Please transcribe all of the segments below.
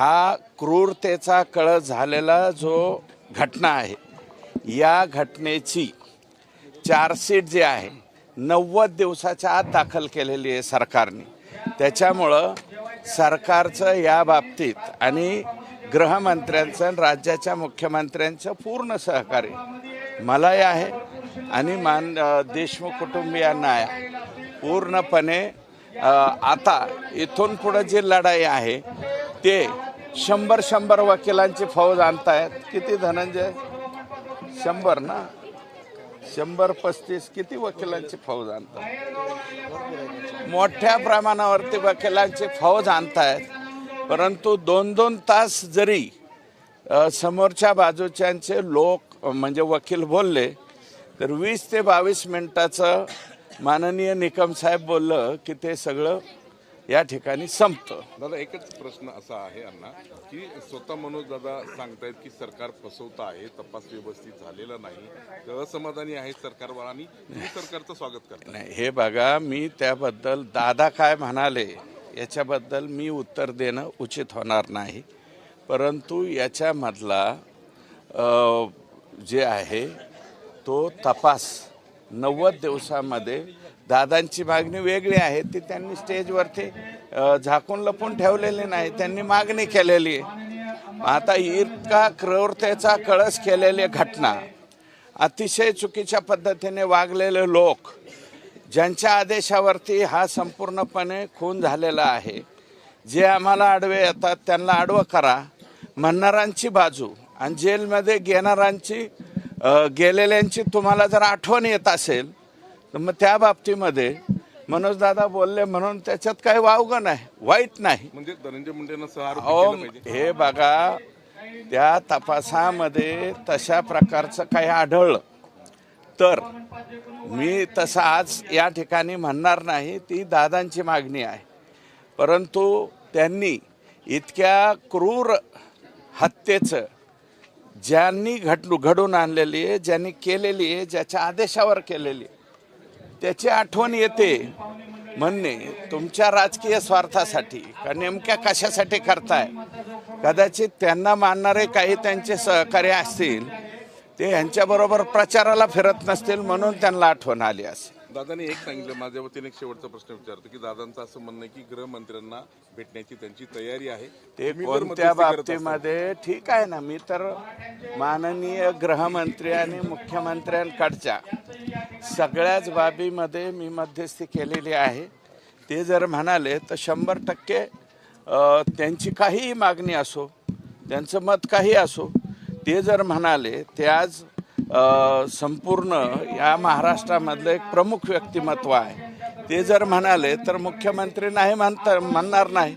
हा क्रूरतेचा कळ झालेला जो घटना आहे या घटनेची चार्जशीट जी आहे नव्वद दिवसाच्या आत दाखल केलेली आहे सरकारने. त्याच्यामुळं सरकारचं या बाबतीत आणि गृहमंत्र्यांचं आणि राज्याच्या मुख्यमंत्र्यांचं पूर्ण सहकार्य मलाही आहे आणि मान देशमुख कुटुंबियांना आहे. पूर्णपणे आता इथून पुढं जी लढाई आहे ते शंभर शंभर वकिलांची फौज आणतायत. किती धनंजय? शंभर ना? शंभर पस्तीस किती वकिलांची फौज आणतात मोठ्या प्रमाणावरती वकिलांची फौज आणतायत. परंतु दोन दोन तास जरी समोरच्या बाजूच्यांचे लोक म्हणजे वकील बोलले तर वीस ते बावीस मिनिटाचं माननीय निकम साहेब बोललं की ते सगळं या ठिकाणी संपतं. दादा एकच प्रश्न असा आहे अण्णा की स्वतः मनोज दादा सांगतायत की सरकार फसवतं आहे तपास व्यवस्थित झालेला नाही असमाधानी आहे सरकारवर आणि सरकारचं स्वागत करता नाही हे बघा मी त्याबद्दल दादा काय म्हणाले याच्याबद्दल मी उत्तर देणं उचित होणार नाही. परंतु याच्यामधला जे आहे तो तपास नव्वद दिवसामध्ये दादांची मागणी वेगळी आहे ती त्यांनी स्टेजवरती झाकून लपून ठेवलेली नाही त्यांनी मागणी केलेली आहे. आता इतका क्रूरतेचा कळस केलेली घटना. अतिशय चुकीच्या पद्धतीने वागलेले लोक ज्यांच्या आदेशावरती हा संपूर्णपणे खून झालेला आहे. जे आम्हाला आडवे येतात त्यांना आडवं करा. म्हणणारांची बाजू आणि जेलमध्ये घेणाऱ्यांची गेलेल्यांची तुम्हाला जर आठवण येत असेल तर मग त्या बाबतीमध्ये मनोजदादा बोलले म्हणून त्याच्यात काही वावगं नाही वाईट नाही. म्हणजे धनंजय मुंडेंना अहो हे बघा त्या तपासामध्ये तशा प्रकारचं काही आढळलं. तर मी तसं आज या ठिकाणी म्हणणार नाही ती दादांची मागणी आहे. परंतु त्यांनी इतक्या क्रूर हत्येचं ज्यांनी घट घडून आणलेली आहे ज्यांनी केलेली आहे ज्याच्या आदेशावर केलेली आहे त्याची आठवण येते म्हणणे तुमच्या राजकीय स्वार्थासाठी का नेमक्या कशासाठी करताय? कदाचित त्यांना मानणारे काही त्यांचे सहकारी असतील ते यांच्याबरोबर प्रचाराला फिरत नसतील म्हणून त्यांना आठवण आली असेल. दादाने एक सांगितलं माझ्या वतीने एक शेवटचा प्रश्न विचारतो की दादांचं असं म्हणणं की गृहमंत्र्यांना भेटण्याची त्यांची तयारी आहे. ते कोणत्या बाबतीमध्ये? ठीक आहे ना मी तर माननीय गृहमंत्री आणि मुख्यमंत्र्यांकडच्या सगळ्याच बाबीमध्ये मी मध्यस्थी केलेली आहे. ते जर म्हणाले तर शंभर टक्के त्यांची काहीही मागणी असो त्यांचं मत काही असो ते जर म्हणाले ते आज संपूर्ण या महाराष्ट्रामधलं एक प्रमुख व्यक्तिमत्व आहे. ते जर म्हणाले तर मुख्यमंत्री नाही म्हणता म्हणणार नाही.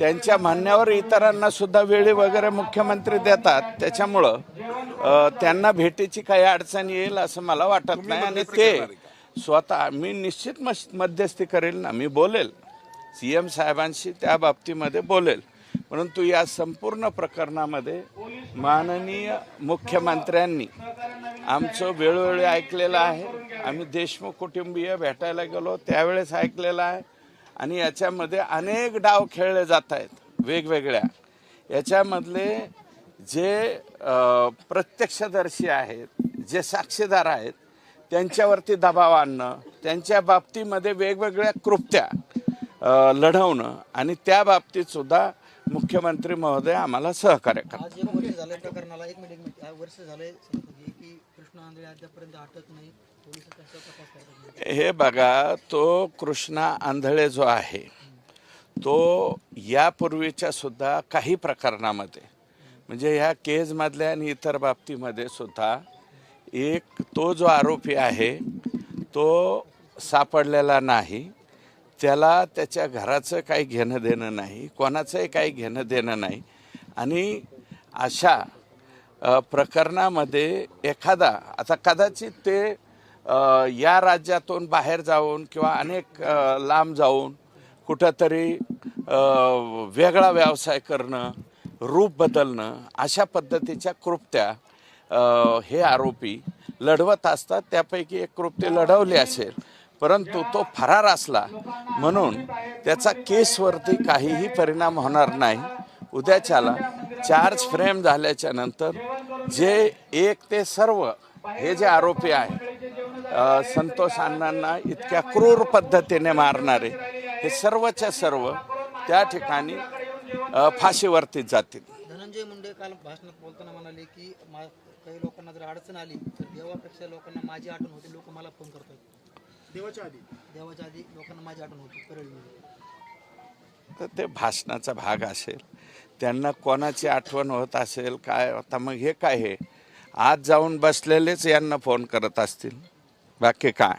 त्यांच्या म्हणण्यावर इतरांना सुद्धा वेळी वगैरे मुख्यमंत्री देतात. त्याच्यामुळं त्यांना भेटीची काही अडचण येईल असं मला वाटत नाही. आणि ते स्वतः मी निश्चित मध्यस्थी करेल ना मी बोलेल. सी एम साहेबांशी त्या बाबतीमध्ये बोलेल. परंतु या संपूर्ण प्रकरणामध्ये माननीय मुख्यमंत्र्यांनी आमचं वेळोवेळी ऐकलेलं आहे. आम्ही देशमुख कुटुंबीय भेटायला गेलो त्यावेळेस ऐकलेलं आहे. आणि याच्यामध्ये अनेक डाव खेळले जात आहेत वेगवेगळ्या. याच्यामधले जे प्रत्यक्षदर्शी आहेत जे साक्षीदार आहेत त्यांच्यावरती दबाव आणणं त्यांच्या बाबतीमध्ये वेगवेगळ्या कृत्या लढवणं आणि त्या बाबतीत सुद्धा मुख्यमंत्री महोदय आम्हाला सहकार्य करतात. हे बघा तो कृष्णा आंधळे जो आहे तो यापूर्वीच्या सुद्धा काही प्रकरणामध्ये म्हणजे ह्या केजमधल्या आणि इतर बाबतीमध्ये सुद्धा एक तो जो आरोपी आहे तो सापडलेला नाही. त्याला त्याच्या घराचं काही घेणं देणं नाही कोणाचंही काही घेणं देणं नाही. आणि अशा प्रकरणामध्ये एखादा आता कदाचित ते या राज्यातून बाहेर जाऊन किंवा अनेक लांब जाऊन कुठंतरी वेगळा व्यवसाय करणं रूप बदलणं अशा पद्धतीच्या कृप्त्या हे आरोपी लढवत असतात. त्यापैकी एक कृत्य लढवली असेल परंतु तो फरार असला म्हणून त्याचा केसवरती काहीही परिणाम होणार नाही. उद्याच्याला चार्ज फ्रेम झाल्याच्यानंतर जे एक ते सर्व हे जे आरोपी आहे संतोष अण्णांना इतक्या क्रूर पद्धतीने मारणारे हे सर्वच्या सर्व त्या ठिकाणी फाशीवरती जातील. धनंजय मुंडे काल भाषणात बोलताना म्हणाले की काही लोकांना जर अडचण आली तर देवापेक्षा लोकांना माझी आठवण होते लोक मला फोन करतात. देवाच्या आधी? देवाच्या आधी लोकांना माझी आठवण होती तर ते भाषणाचा भाग असेल. त्यांना कोणाची आठवण होत असेल काय आता मग हे काय हे? आज जाऊन बसलेलेच यांना फोन करत असतील. बाकी काय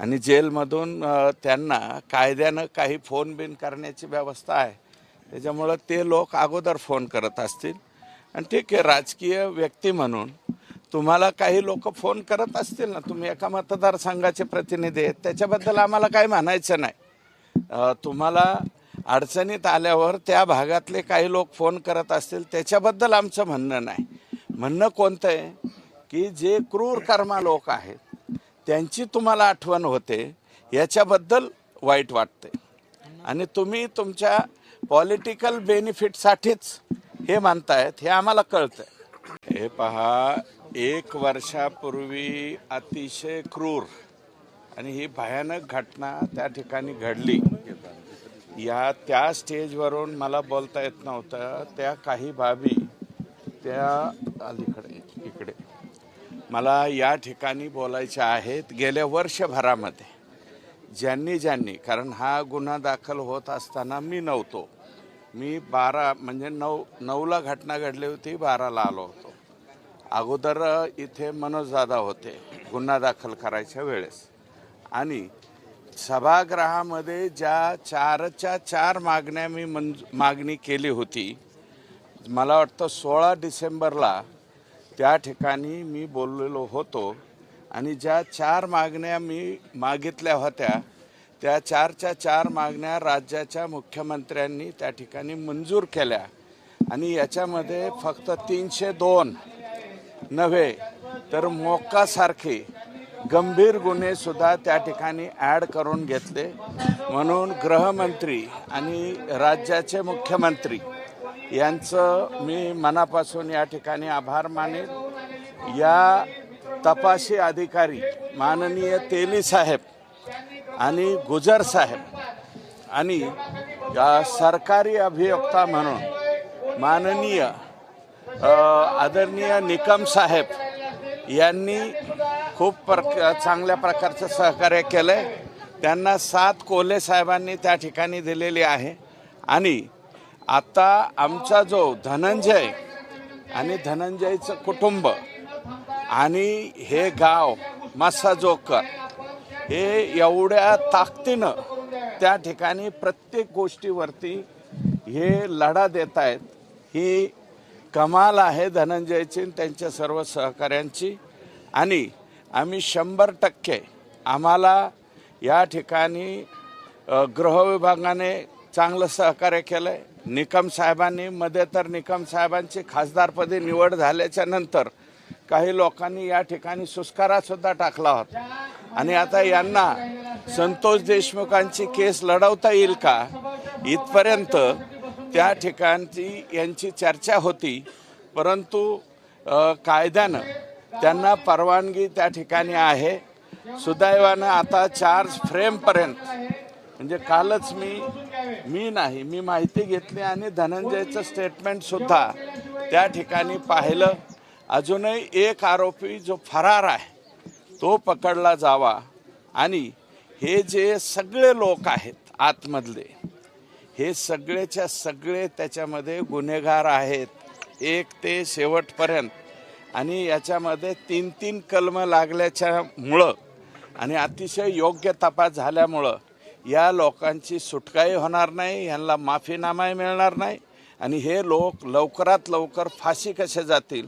आणि जेलमधून त्यांना कायद्यानं काही फोन बिन करण्याची व्यवस्था आहे. त्याच्यामुळं ते लोक अगोदर फोन करत असतील. आणि ठीक आहे राजकीय व्यक्ती म्हणून तुम्हाला काही लोक फोन करत असतील ना तुम्ही एका मतदारसंघाचे प्रतिनिधी आहेत त्याच्याबद्दल आम्हाला काही म्हणायचं नाही. तुम्हाला अडचणीत आल्यावर त्या भागातले काही लोक फोन करत असतील त्याच्याबद्दल आमचं म्हणणं नाही. म्हणणं कोणतं आहे? की जे क्रूर कर्मा लोक आहेत त्यांची तुम्हाला आठवण होते याच्याबद्दल वाईट वाटते. आणि तुम्ही तुमच्या पॉलिटिकल बेनिफिटसाठीच हे मानतायत हे आम्हाला कळतं हे पहा एक वर्षापूर्वी अतिशय क्रूर आणि ही भयानक घटना त्या ठिकाणी घडली. या त्या स्टेजवरून मला बोलता येत नव्हतं त्या काही बाबी त्या अलीकडे इकडे. मला या ठिकाणी बोलायच्या आहेत गेल्या वर्षभरामध्ये. ज्यांनी ज्यांनी कारण हा गुन्हा दाखल होत असताना मी नव्हतो. मी बारा म्हणजे नऊ नऊला घटना घडली होती बाराला आलो होतो. अगोदर इथे मनोज दादा होते गुन्हा दाखल करायच्या वेळेस. आणि सभागृहामध्ये ज्या चारच्या चार मागण्या मी मंज मागणी केली होती मला वाटतं सोळा डिसेंबरला त्या ठिकाणी मी बोललेलो होतो आणि ज्या चार मागण्या मी मागितल्या होत्या त्या चारच्या चार मागण्या राज्याच्या मुख्यमंत्र्यांनी त्या ठिकाणी मंजूर केल्या. आणि याच्यामध्ये फक्त तीनशे दोन नव्हे तर मोक्कासारखे गंभीर गुन्हेसुद्धा त्या ठिकाणी ॲड करून घेतले. म्हणून गृहमंत्री आणि राज्याचे मुख्यमंत्री यांचं मी मनापासून या ठिकाणी आभार मानेन. या तपासी अधिकारी माननीय तेली साहेब आणि गुजर साहेब आणि सरकारी अभियोक्ता म्हणून माननीय आदरणीय निकम साहेब यांनी खूप प्रक चांगल्या प्रकारचं सहकार्य केलं आहे त्यांना सात कोल्हे साहेबांनी त्या ठिकाणी दिलेली आहे. आणि आता आमचा जो धनंजय आणि धनंजयचं कुटुंब आणि हे गाव मासाजोकर हे एवढ्या ताकदीनं त्या ठिकाणी प्रत्येक गोष्टीवरती हे लढा देत आहेत. ही कमाल आहे धनंजयची त्यांच्या सर्व सहकाऱ्यांची. आणि आम्ही शंभर टक्के आम्हाला या ठिकाणी गृहविभागाने चांगलं सहकार्य केलं आहे निकम साहेबांनी मध्ये तर निकम साहेबांची खासदारपदी निवड झाल्याच्यानंतर काही लोकांनी या ठिकाणी सुस्कारा सुद्धा टाकला होता. आणि आता यांना संतोष देशमुखांची केस लढवता येईल का? इथपर्यंत त्या ठिकाणची यांची चर्चा होती. परंतु कायद्यानं त्यांना परवानगी त्या ठिकाणी आहे. सुदैवानं आता चार्ज फ्रेमपर्यंत म्हणजे कालच मी मी नाही मी माहिती घेतली आणि धनंजयचं स्टेटमेंट सुद्धा त्या ठिकाणी पाहिलं. अजूनही एक आरोपी जो फरार आहे तो पकडला जावा. आणि हे जे सगळे लोक आहेत आतमधले हे सगळेच्या सगळे त्याच्यामध्ये गुन्हेगार आहेत एक ते शेवटपर्यंत. आणि याच्यामध्ये तीन तीन कलम लागल्याच्यामुळं आणि अतिशय योग्य तपास झाल्यामुळं या लोकांची सुटकाही होणार नाही यांना माफीनामाही मिळणार नाही आणि हे लोक लवकरात लवकर फाशी कसे जातील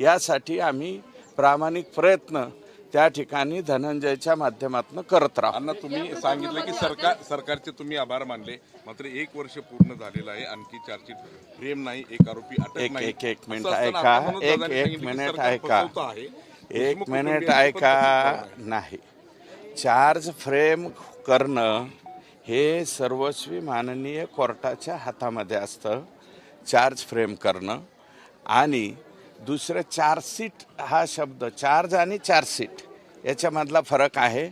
यासाठी आम्ही प्रामाणिक प्रयत्न त्या ठिकाणी धनंजयच्या माध्यमातून करत राहू. अण्णा तुम्ही सांगितलं की सरकार सरकारचे तुम्ही आभार मानले. मात्र एक वर्ष पूर्ण झालेलं आहे. आणखी चार्जशीट फ्रेम नाही एक आरोपी अटक एक- एक- मिनिट ऐका. एक- एक मिनिट ऐका. एक मिनिट ऐका. नाही. चार्ज फ्रेम करणं हे सर्वस्वी माननीय कोर्टाच्या हातामध्ये असतं चार्ज फ्रेम करणं. आणि दुसरं चार्जशीट हा शब्द चार्ज आणि चार्जशीट याच्यामधला फरक आहे.